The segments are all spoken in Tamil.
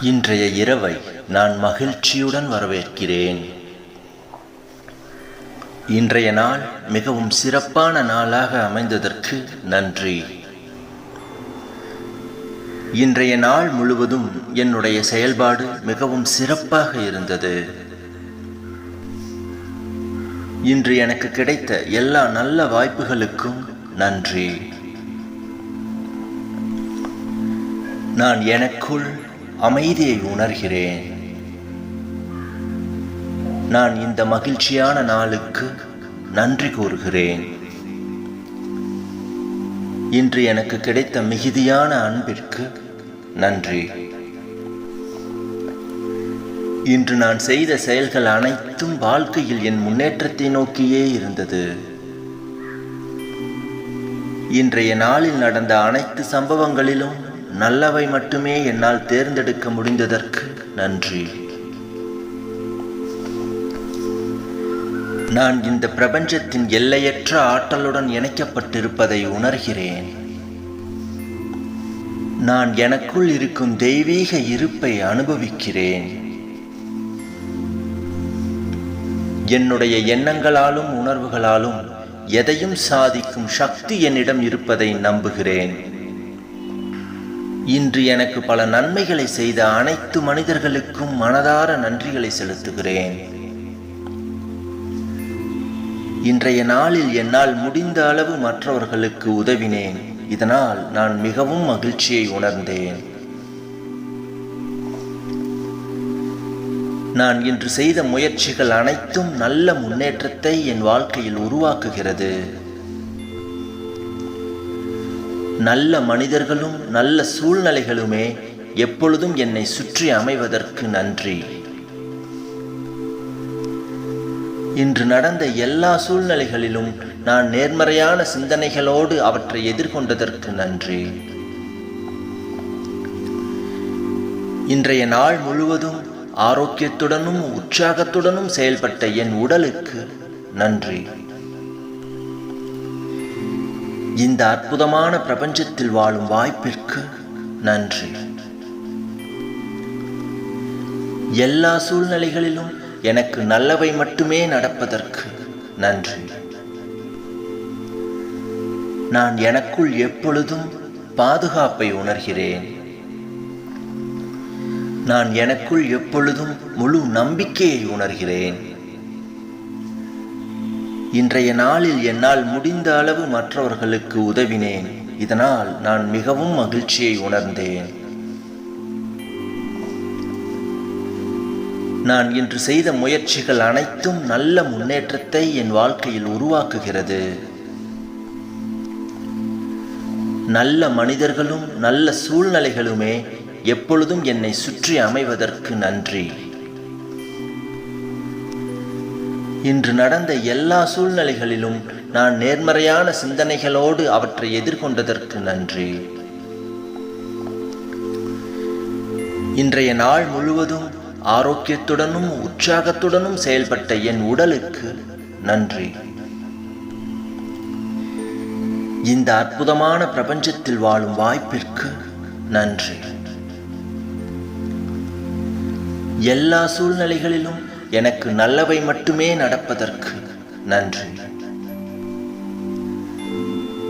இன்றைய இரவை நான் மகிழ்ச்சியுடன் வரவேற்கிறேன். இன்றைய நாள் மிகவும் சிறப்பான நாளாக அமைந்ததற்கு நன்றி. இன்றைய நாள் முழுவதும் என்னுடைய செயல்பாடு மிகவும் சிறப்பாக இருந்தது. இன்று எனக்கு கிடைத்த எல்லா நல்ல வாய்ப்புகளுக்கும் நன்றி. நான் எனக்குள் அமைதியை உணர்கிறேன். நான் இந்த மகிழ்ச்சியான நாளுக்கு நன்றி கூறுகிறேன். இன்று எனக்கு கிடைத்த மிகுதியான அன்பிற்கு நன்றி. இன்று நான் செய்த செயல்கள் அனைத்தும் வாழ்க்கையில் என் முன்னேற்றத்தை நோக்கியே இருந்தது. இன்றைய நாளில் நடந்த அனைத்து சம்பவங்களிலும் நல்லவை மட்டுமே என்னால் தேர்ந்தெடுக்க முடிந்ததற்கு நன்றி. நான் இந்த பிரபஞ்சத்தின் எல்லையற்ற ஆற்றலுடன் இணைக்கப்பட்டிருப்பதை உணர்கிறேன். நான் எனக்குள் இருக்கும் தெய்வீக இருப்பை அனுபவிக்கிறேன். என்னுடைய எண்ணங்களாலும் உணர்வுகளாலும் எதையும் சாதிக்கும் சக்தி என்னிடம் இருப்பதை நம்புகிறேன். இன்று எனக்கு பல நன்மைகளை செய்த அனைத்து மனிதர்களுக்கும் மனதார நன்றிகளை செலுத்துகிறேன். இன்றைய நாளில் என்னால் முடிந்த அளவு மற்றவர்களுக்கு உதவினேன். இதனால் நான் மிகவும் மகிழ்ச்சியை உணர்ந்தேன். நான் இன்று செய்த முயற்சிகள் அனைத்தும் நல்ல முன்னேற்றத்தை என் வாழ்க்கையில் உருவாக்குகிறது. நல்ல மனிதர்களும் நல்ல சூழ்நிலைகளுமே எப்பொழுதும் என்னை சுற்றி அமைவதற்கு நன்றி. இன்று நடந்த எல்லா சூழ்நிலைகளிலும் நான் நேர்மறையான சிந்தனைகளோடு அவற்றை எதிர்கொண்டதற்கு நன்றி. இன்றைய நாள் முழுவதும் ஆரோக்கியத்துடனும் உற்சாகத்துடனும் செயல்பட்ட என் உடலுக்கு நன்றி. இந்த அற்புதமான பிரபஞ்சத்தில் வாழும் வாய்ப்பிற்கு நன்றி. எல்லா சூழ்நிலைகளிலும் எனக்கு நல்லவை மட்டுமே நடப்பதற்கு நன்றி. நான் எனக்குள் எப்பொழுதும் பாதுகாப்பை உணர்கிறேன். நான் எனக்குள் எப்பொழுதும் முழு நம்பிக்கையை உணர்கிறேன். இன்றைய நாளில் என்னால் முடிந்த அளவு மற்றவர்களுக்கு உதவினேன். இதனால் நான் மிகவும் மகிழ்ச்சியை உணர்ந்தேன். நான் இன்று செய்த முயற்சிகள் அனைத்தும் நல்ல முன்னேற்றத்தை என் வாழ்க்கையில் உருவாக்குகிறது. நல்ல மனிதர்களும் நல்ல சூழ்நிலைகளுமே எப்பொழுதும் என்னை சுற்றி அமைவதற்கு நன்றி. இன்று நடந்த எல்லா சூழ்நிலைகளிலும் நான் நேர்மறையான சிந்தனைகளோடு அவற்றை எதிர்கொண்டதற்கு நன்றி. இன்றைய நாள் முழுவதும் ஆரோக்கியத்துடனும் உற்சாகத்துடனும் செயல்பட்ட என் உடலுக்கு நன்றி. இந்த அற்புதமான பிரபஞ்சத்தில் வாழும் வாய்ப்பிற்கு நன்றி. எல்லா சூழ்நிலைகளிலும் எனக்கு நல்லவை மட்டுமே நடப்பதற்கு நன்றி.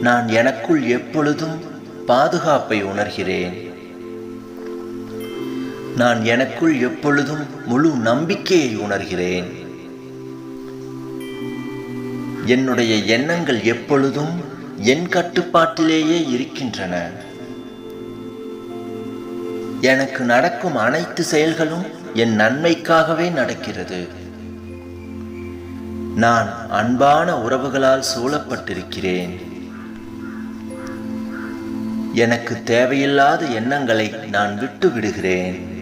நான் எனக்குள் எப்பொழுதும் பாதுகாப்பை உணர்கிறேன். நான் எனக்குள் எப்பொழுதும் முழு நம்பிக்கையை உணர்கிறேன். என்னுடைய எண்ணங்கள் எப்பொழுதும் என் கட்டுப்பாட்டிலேயே இருக்கின்றன. எனக்கு நடக்கும் அனைத்து செயல்களும் என் நன்மைக்காகவே நடக்கிறது. நான் அன்பான உறவுகளால் சூழப்பட்டிருக்கிறேன். எனக்கு தேவையில்லாத எண்ணங்களை நான் விட்டு விடுகிறேன்.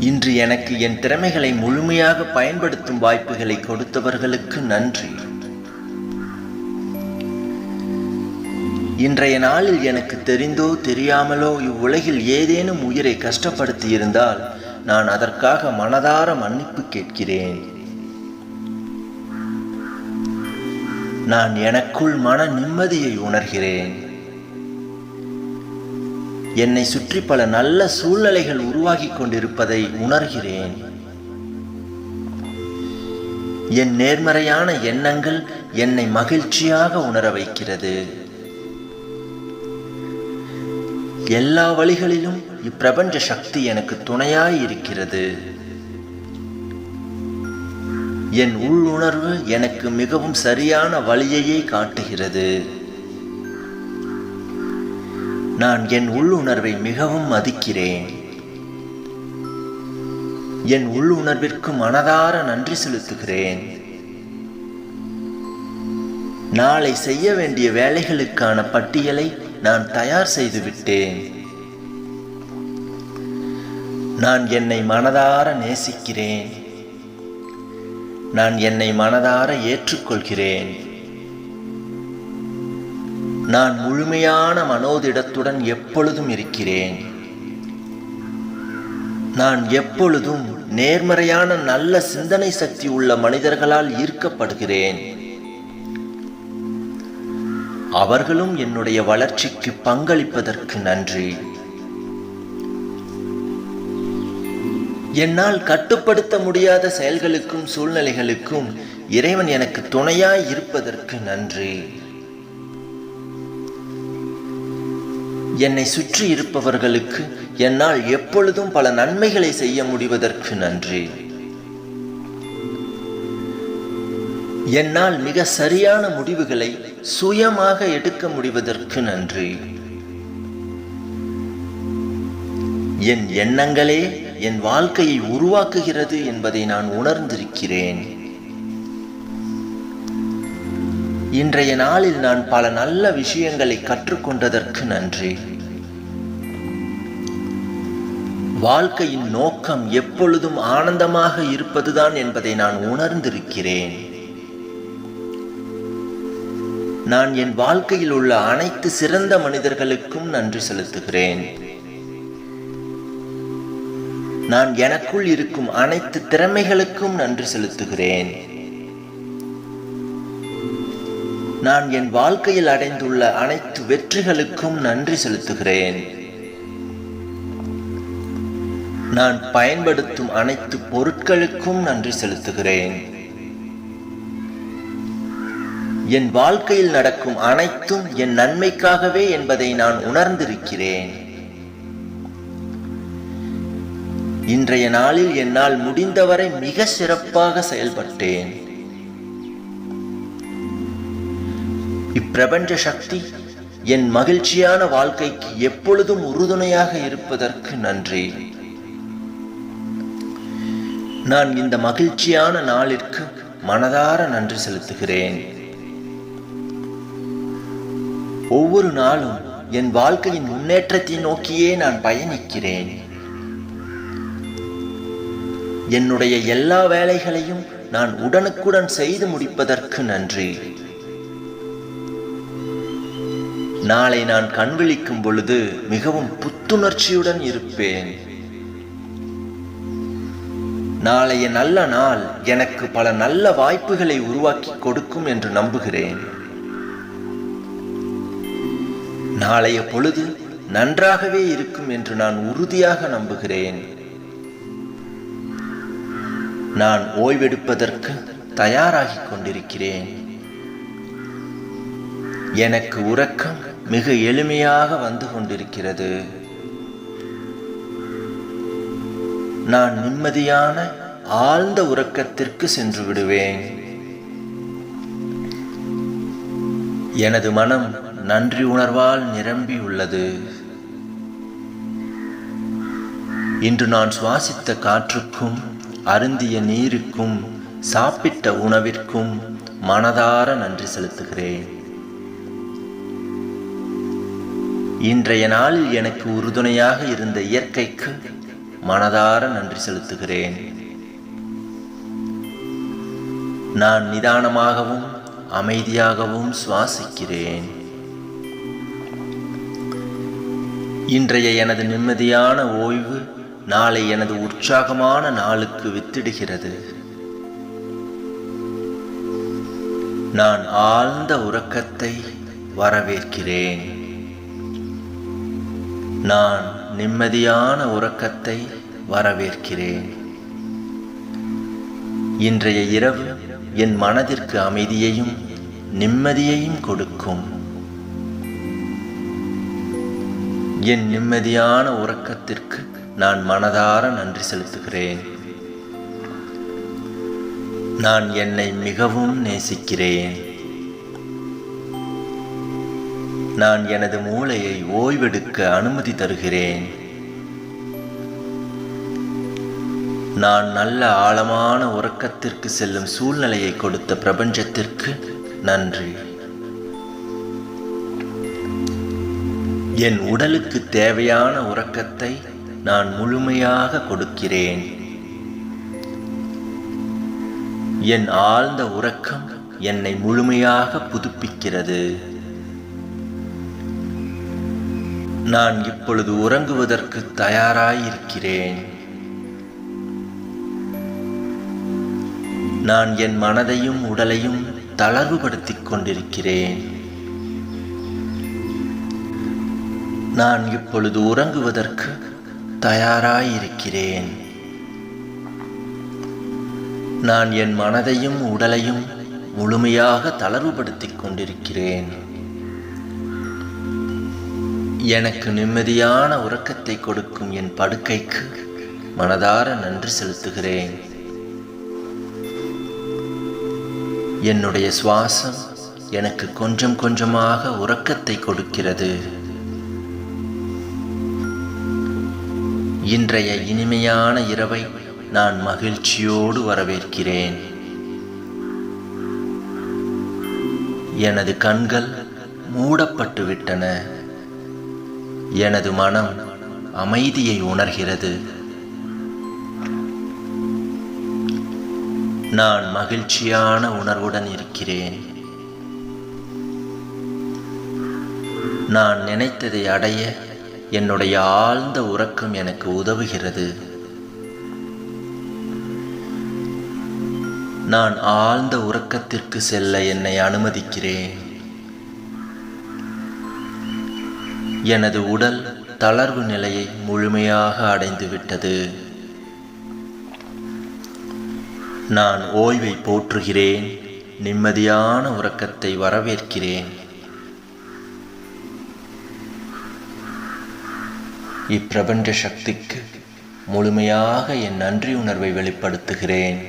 இன்று எனக்கு என் திறமைகளை முழுமையாக பயன்படுத்தும் வாய்ப்புகளை கொடுத்தவர்களுக்கு நன்றி. இன்றைய நாளில் எனக்கு தெரிந்தோ தெரியாமலோ இவ்வுலகில் ஏதேனும் உயிரை கஷ்டப்படுத்தி இருந்தால் நான் அதற்காக மனதார மன்னிப்பு கேட்கிறேன். நான் எனக்குள் மன நிம்மதியை உணர்கிறேன். என்னை சுற்றி பல நல்ல சூழ்நிலைகள் உருவாகி கொண்டிருப்பதை உணர்கிறேன். என் நேர்மறையான எண்ணங்கள் என்னை மகிழ்ச்சியாக உணர வைக்கிறது. எல்லா வழிகளிலும் இப்பிரபஞ்ச சக்தி எனக்கு துணையாய் இருக்கிறது என் உள்ளுணர்வு எனக்கு மிகவும் சரியான வழியையே காட்டுகிறது. நான் என் உள்ளுணர்வை மிகவும் மதிக்கிறேன். என் உள்ளுணர்விற்கு மனதார நன்றி செலுத்துகிறேன். நாளை செய்ய வேண்டிய வேலைகளுக்கான பட்டியலை நான் தயார் செய்து விட்டேன். நான் என்னை மனதார நேசிக்கிறேன். நான் என்னை மனதார ஏற்றுக்கொள்கிறேன். நான் முழுமையான மனோதிடத்துடன் எப்பொழுதும் இருக்கிறேன். நான் எப்பொழுதும் நேர்மறையான நல்ல சிந்தனை சக்தி உள்ள மனிதர்களால் ஈர்க்கப்படுகிறேன். அவர்களும் என்னுடைய வளர்ச்சிக்கு பங்களிப்பதற்கு நன்றி. என்னால் கட்டுப்படுத்த முடியாத செயல்களுக்கும் சூழ்நிலைகளுக்கும் இறைவன் எனக்கு துணையாய் இருப்பதற்கு நன்றி. என்னை சுற்றி இருப்பவர்களுக்கு என்னால் எப்பொழுதும் பல நன்மைகளை செய்ய முடிவதற்கு நன்றி. என்னால் மிக சரியான முடிவுகளை சுயமாக எடுக்க முடிவதற்கு நன்றி. என் எண்ணங்களே என் வாழ்க்கையை உருவாக்குகிறது என்பதை நான் உணர்ந்திருக்கிறேன். இன்றைய நாளில் நான் பல நல்ல விஷயங்களை கற்றுக்கொண்டதற்கு நன்றி. வாழ்க்கையின் நோக்கம் எப்பொழுதும் ஆனந்தமாக இருப்பதுதான் என்பதை நான் உணர்ந்திருக்கிறேன். நான் என் வாழ்க்கையில் உள்ள அனைத்து சிறந்த மனிதர்களுக்கும் நன்றி செலுத்துகிறேன். நான் எனக்குள் இருக்கும் அனைத்து திறமைகளுக்கும் நன்றி செலுத்துகிறேன். நான் என் வாழ்க்கையில் அடைந்துள்ள அனைத்து வெற்றிகளுக்கும் நன்றி செலுத்துகிறேன். நான் பயன்படுத்தும் அனைத்து பொருட்களுக்கும் நன்றி செலுத்துகிறேன். என் வாழ்க்கையில் நடக்கும் அனைத்தும் என் நன்மைக்காகவே என்பதை நான் உணர்ந்திருக்கிறேன். இன்றைய நாளில் என்னால் முடிந்தவரை மிக சிறப்பாக செயல்பட்டேன். இப்பிரபஞ்ச சக்தி என் மகிழ்ச்சியான வாழ்க்கைக்கு எப்பொழுதும் உறுதுணையாக இருப்பதற்கு நன்றி. நான் இந்த மகிழ்ச்சியான நாளிற்கு மனதார நன்றி செலுத்துகிறேன். ஒவ்வொரு நாளும் என் வாழ்க்கையின் முன்னேற்றத்தை நோக்கியே நான் பயணிக்கிறேன். என்னுடைய எல்லா வேலைகளையும் நான் உடனுக்குடன் செய்து முடிப்பதற்கு நன்றி. நாளை நான் கண் விழிக்கும் பொழுது மிகவும் புத்துணர்ச்சியுடன் இருப்பேன். நாளைய நல்ல நாள் எனக்கு பல நல்ல வாய்ப்புகளை உருவாக்கி கொடுக்கும் என்று நம்புகிறேன். நாளைய பொழுது நன்றாகவே இருக்கும் என்று நான் உறுதியாக நம்புகிறேன். நான் ஓய்வெடுப்பதற்கு தயாராகிக் கொண்டிருக்கிறேன். எனக்கு உறக்கம் மிக எளிமையாக வந்து கொண்டிருக்கிறது. நான் நிம்மதியான ஆழ்ந்த உறக்கத்திற்கு சென்று விடுவேன். எனது மனம் நன்றி உணர்வால் நிரம்பி உள்ளது. இன்று நான் சுவாசித்த காற்றுக்கும் அருந்திய நீருக்கும் சாப்பிட்ட உணவிற்கும் மனதார நன்றி செலுத்துகிறேன். இன்றைய நாளில் எனக்கு உறுதுணையாக இருந்த இயற்கைக்கு மனதார நன்றி செலுத்துகிறேன். நான் நிதானமாகவும் அமைதியாகவும் சுவாசிக்கிறேன். இன்றைய எனது நிம்மதியான ஓய்வு நாளை எனது உற்சாகமான நாளுக்கு வித்திடுகிறது. நான் ஆழ்ந்த உறக்கத்தை வரவேற்கிறேன். நான் நிம்மதியான உறக்கத்தை வரவேற்கிறேன். இன்றைய இரவு என் மனதிற்கு அமைதியையும் நிம்மதியையும் கொடுக்கும். என் நிம்மதியான உறக்கத்திற்கு நான் மனதார நன்றி செலுத்துகிறேன். நான் என்னை மிகவும் நேசிக்கிறேன். நான் எனது மூளையை ஓய்வெடுக்க அனுமதி தருகிறேன். நான் நல்ல ஆழமான உறக்கத்திற்கு செல்லும் சூழ்நிலையை கொடுத்த பிரபஞ்சத்திற்கு நன்றி. என் உடலுக்கு தேவையான உறக்கத்தை நான் முழுமையாக கொடுக்கிறேன். என் ஆழ்ந்த உறக்கம் என்னை முழுமையாக புதுப்பிக்கிறது. நான் இப்பொழுது உறங்குவதற்கு தயாராயிருக்கிறேன். நான் என் மனதையும் உடலையும் தளர்வுபடுத்திக் கொண்டிருக்கிறேன். நான் இப்பொழுது உறங்குவதற்கு தயாராயிருக்கிறேன். நான் என் மனதையும் உடலையும் முழுமையாக தளர்வுபடுத்திக் கொண்டிருக்கிறேன். எனக்கு நிம்மதியான உறக்கத்தை கொடுக்கும் என் படுக்கைக்கு மனதார நன்றி செலுத்துகிறேன். என்னுடைய சுவாசம் எனக்கு கொஞ்சம் கொஞ்சமாக உறக்கத்தை கொடுக்கிறது. இன்றைய இனிமையான இரவை நான் மகிழ்ச்சியோடு வரவேற்கிறேன். எனது கண்கள் மூடப்பட்டு விட்டன எனது மனம் அமைதியை உணர்கிறது. நான் மகிழ்ச்சியான உணர்வுடன் இருக்கிறேன். நான் நினைத்ததை அடைய என்னுடைய ஆழ்ந்த உறக்கம் எனக்கு உதவுகிறது. நான் ஆழ்ந்த உறக்கத்திற்கு செல்ல என்னை அனுமதிக்கிறேன். எனது உடல் தளர்வு நிலையை முழுமையாக அடைந்துவிட்டது. நான் ஓய்வை போற்றுகிறேன் நிம்மதியான உறக்கத்தை வரவேற்கிறேன். இப்பிரபஞ்ச சக்திக்கு முழுமையாக என் நன்றி உணர்வை வெளிப்படுத்துகிறேன்.